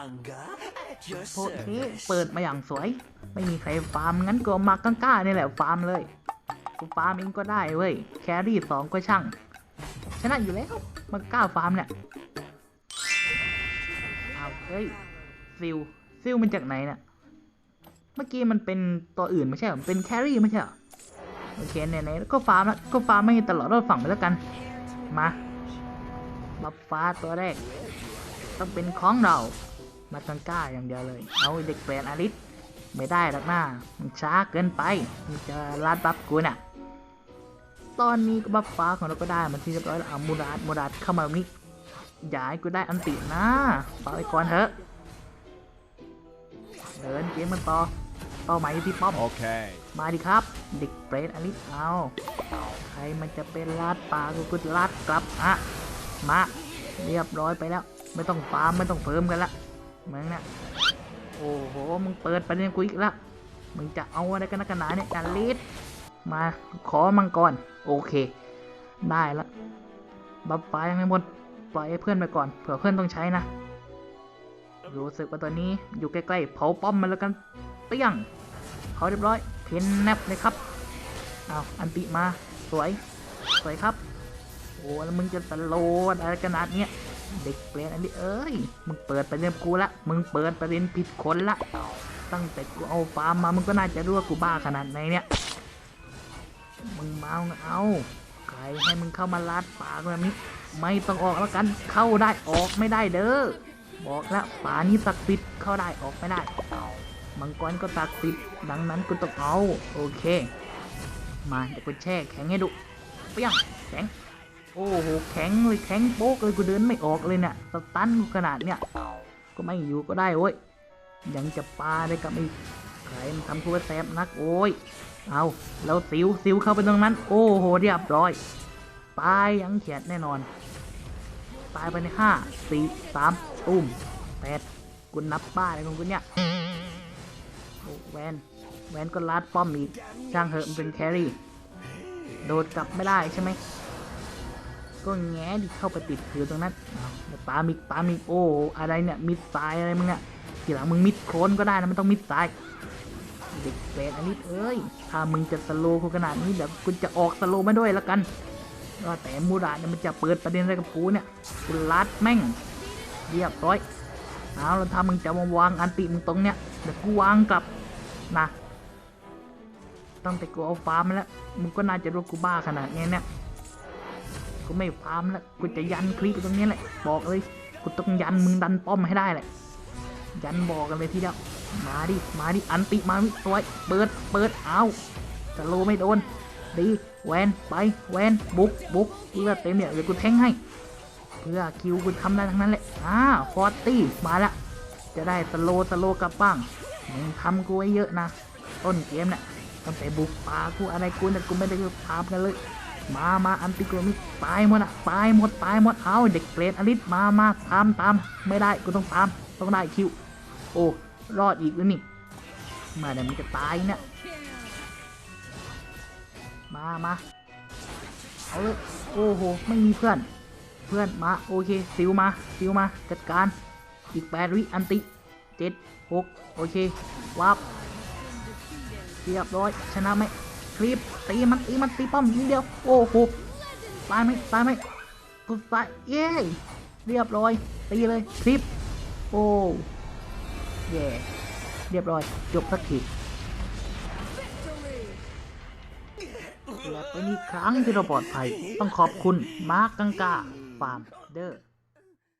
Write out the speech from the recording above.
โอเค service. เปิดมาอย่างสวย ไม่มีใครฟาร์มงั้นก็มากังก้านี่แหละฟาร์มเลยกูฟาร์มเองก็ได้เว้ยแครี่สองก็ช่างชนะอยู่แล้วมาก้าฟาร์มเนี่ยเอาเฮ้ยซิลซิลมันจากไหนเนี่ยเมื่อกี้มันเป็นตัวอื่นไม่ใช่เหรอเป็นแครี่ไม่ใช่เหรอโอเคไหนๆแล้วก็ฟาร์มแล้วก็ฟาร์มไม่ตลอดรอดฝั่งไปแล้วกันมาบัฟฟ้าตัวแรก ต้องเป็นของเรา มาตังก้าอย่างเดียวเลย เอาไอ้เด็กแปลนอาริสไม่ได้หรอกนะมันช้าเกินไป มันจะลาดบัฟกูน่ะ ตอนนี้ก็บัฟฟ้าของเราก็ได้มันที่เรียบร้อยแล้วเอามูราดมูราดเข้ามาแบบนี้อย่าให้กูได้อันตินะฝากไว้ก่อนเถอะ เดินเกมมันต่อ เป้าหมายอยู่ที่ป้อม Okay. มาดิครับ เด็กเปรตอลิสเอา ใครมันจะเป็นลาดป่ากูกูลาดกลับอะมา เรียบร้อยไปแล้ว ไม่ต้องฟาร์มไม่ต้องเพิ่มกันละ มึงเนี่ยโอ้โห มึงเปิดประเด็นกูอีกแล้ว มึงจะเอาอะไรกันนักกันหนาเนี่ยอลิสมาขอมังกร โอเค ได้ละบัฟฟ้ายังไม่หมด ปล่อยให้เพื่อนไปก่อน เผื่อเพื่อนต้องใช้นะ รู้สึกว่าตัวนี้อยู่ใกล้ๆ เผาป้อมมันแล้วกันเปี้ยงเขาเรียบร้อย เพนแนบเลยครับเอาวอันติมา สวย สวยครับ โอ้แล้วมึงจะตะโลดอะไรขนาดเนี้ย เด็กเปลี่ยนอันนี้เอ้ย มึงเปิดประเด็นกูละ มึงเปิดประเด็นผิดคนละ ตั้งแต่กูเอาฟาร์มมา มึงก็น่าจะรู้ว่ากูบ้าขนาดไหนเนี่ย มึงมาเอาเอาใครให้มึงเข้ามาลาดป่ากูแบบนี้ ไม่ต้องออกแล้วกัน เข้าได้ออกไม่ได้เด้อ บอกแล้วป่านี้ศักดิ์สิทธิ์เข้าได้ออกไม่ได้มังกรก็ตักติดดังนั้นกูต้องเอา โอเค มาเดี๋ยวกูแช่แข็งให้ดูเปี้ยงแข็ง โอ้โหแข็งเลยแข็งโป๊กเลยกูเดินไม่ออกเลยเนี่ยสตันกูขนาดเนี่ยก็ไม่อยู่ก็ได้โว้ยยังจะปาได้กับไอ้ใครมันทำกูแสบนักโอ้ยเอาแล้วสิวสิวเข้าไปตรงนั้น โอ้โหเรียบร้อยตายยังเขียดแน่นอน ตายไปในห้าสี่สามตุ้มแปดกูนับบ้าอะไรของกูเนี่ยโอ้แวนแวนก็ลัดป้อมอีกช่างเหอะมันเป็นแครี่ โดดกลับไม่ได้ใช่ไหม ก็แง้ดิเข้าไปติดถือตรงนั้นเอาเดี๋ยวปามิกปามิกโอ้อะไรเนี่ยมิดทรายอะไรมึงเนี่ยทีหลังมึงมิดโคลนก็ได้นะไม่ต้องมิดทรายเด็กเปรตอันนี้เอ้ยถ้ามึงจะสโลว์กูขนาดนี้เดี๋ยวกูจะออกสโลว์มาด้วยแล้วกันก็แต่มูราเนี่ยมันจะเปิดประเด็นอะไรกับกูเนี่ยกูลัดแม่งเรียบร้อยเอาแล้วถ้ามึงจะมาวางอันติมึงตรงเนี้ยเดี๋ยวกูวางกลับนะตั้งแต่กูเอาฟาร์มมาแล้วมึงก็น่าจะรู้กูบ้าขนาดนี้เนี่ย กูไม่ฟาร์มแล้วกูจะยันคลิปตรงนี้แหละ บอกเลยกูต้องยันมึงดันป้อมให้ได้แหละ ยันบอกกันเลยทีเดียวมาดิ มาดิ อันติมามิตัวเปิด เปิด เอาสโลไม่โดน ดี แวน ไป แวน บุก บุกเลือดเต็มเนี่ยเดี๋ยวกูแทงให้ เพื่อคิวกูทำได้ทั้งนั้นแหละ อ่าฟอร์ตี้มาละ จะได้สโลว์สโลกลับบ้าง มึงทำกูไว้เยอะนะ ต้นเกมเนี่ยตั้งแต่บุกป่ากูอะไรกูเนี่ยกูไม่ได้ตาร์มกันเลย มามาอันติโกมิตายหมดอะตายหมดตายหมดเอาเด็กเกรดอลิสมามาตามตามไม่ได้กูต้องตามต้องได้คิว โอ้รอดอีกแล้วนี่มาเดี๋ยวมันจะตายเนี่ยมามาเอาเลยโอ้โหไม่มีเพื่อน เพื่อนมาโอเคซิวมาซิวมาจัดการอีกแปดวิอันติเจ็ดหกโอเควับเรียบร้อยชนะไหม คลิปตีมันตีมันตีป้อมนิดเดียวโอ้โหตายไหมตายไหมกูตายเย้เรียบร้อยตีเลยคลิปโอ้เย่เรียบร้อยจบสักทีและเป็นอีกครั้งที่เราปลอดภัยต้องขอบคุณมาร์กกังกาฟาร์มเดอร์